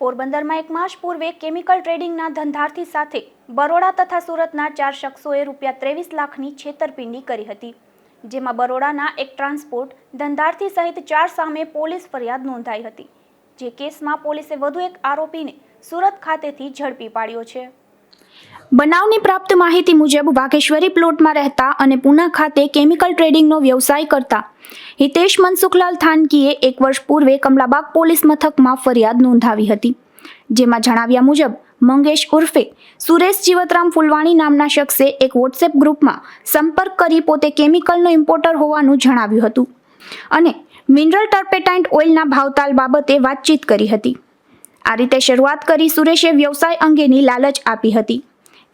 પોરબંદરમાં એક માસ પૂર્વે કેમિકલ ટ્રેડિંગના ધંધાર્થી સાથે બરોડા તથા સુરતના ચાર શખ્સોએ રૂપિયા ત્રેવીસ લાખની છેતરપિંડી કરી હતી, જેમાં બરોડાના એક ટ્રાન્સપોર્ટ ધંધાર્થી સહિત ચાર સામે પોલીસ ફરિયાદ નોંધાઈ હતી, જે કેસમાં પોલીસે વધુ એક આરોપીને સુરત ખાતેથી ઝડપી પાડ્યો છે. બનાવની પ્રાપ્ત માહિતી મુજબ વાઘેશ્વરી પ્લોટમાં રહેતા અને પુના ખાતે કેમિકલ ટ્રેડિંગનો વ્યવસાય કરતા હિતેશ મનસુખલાલ થાનકીએ એક વર્ષ પૂર્વે કમલાબાગ પોલીસ મથકમાં ફરિયાદ નોંધાવી હતી. જેમાં જણાવ્યા મુજબ, મંગેશ ઉર્ફે સુરેશ જીવતરામ ફુલવાણી નામના શખ્સે એક વોટ્સએપ ગ્રુપમાં સંપર્ક કરી પોતે કેમિકલનો ઇમ્પોર્ટર હોવાનું જણાવ્યું હતું અને મિનરલ ટર્પેટાઇન્ટ ઓઇલના ભાવતાલ બાબતે વાતચીત કરી હતી. આ રીતે શરૂઆત કરી સુરેશે વ્યવસાય અંગેની લાલચ આપી હતી.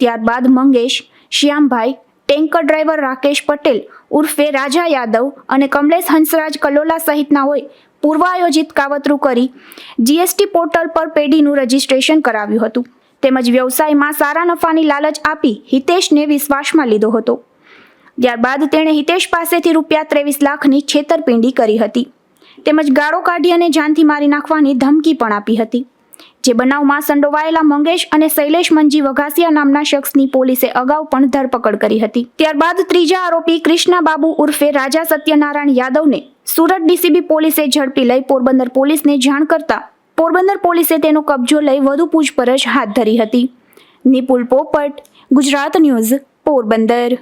ત્યારબાદ મંગેશ, શ્યામભાઈ, ટેન્કર ડ્રાઈવર રાકેશ પટેલ, ઉર્ફે રાજા યાદવ અને કમલેશ હંસરાજ કલોલા સહિતના પૂર્વ આયોજિત કાવતરું કરી જીએસટી પોર્ટલ પર પેઢીનું રજીસ્ટ્રેશન કરાવ્યું હતું. તેમજ વ્યવસાયમાં સારા નફાની લાલચ આપી હિતેશને વિશ્વાસમાં લીધો હતો. ત્યારબાદ તેણે હિતેશ પાસેથી રૂપિયા ત્રેવીસ લાખની છેતરપિંડી કરી હતી. તેમજ ગાળો કાઢી અને જાનથી મારી નાખવાની ધમકી પણ આપી હતી. જે બનાવમાં સંડોવાયેલા મંગેશ અને શૈલેષ મંજી વઘાસિયા નામના શખ્સની પોલીસે અગાઉ પણ ધરપકડ કરી હતી. ત્યારબાદ ત્રીજા આરોપી કૃષ્ણબાબુ ઉર્ફે રાજા સત્યનારાયણ યાદવને સુરત ડીસીબી પોલીસે ઝડપી લઈ પોરબંદર પોલીસને જાણ કરતા પોરબંદર પોલીસે તેનો કબજો લઈ વધુ પૂછપરછ હાથ ધરી હતી. નિપુલ પોપટ, ગુજરાત ન્યૂઝ, પોરબંદર.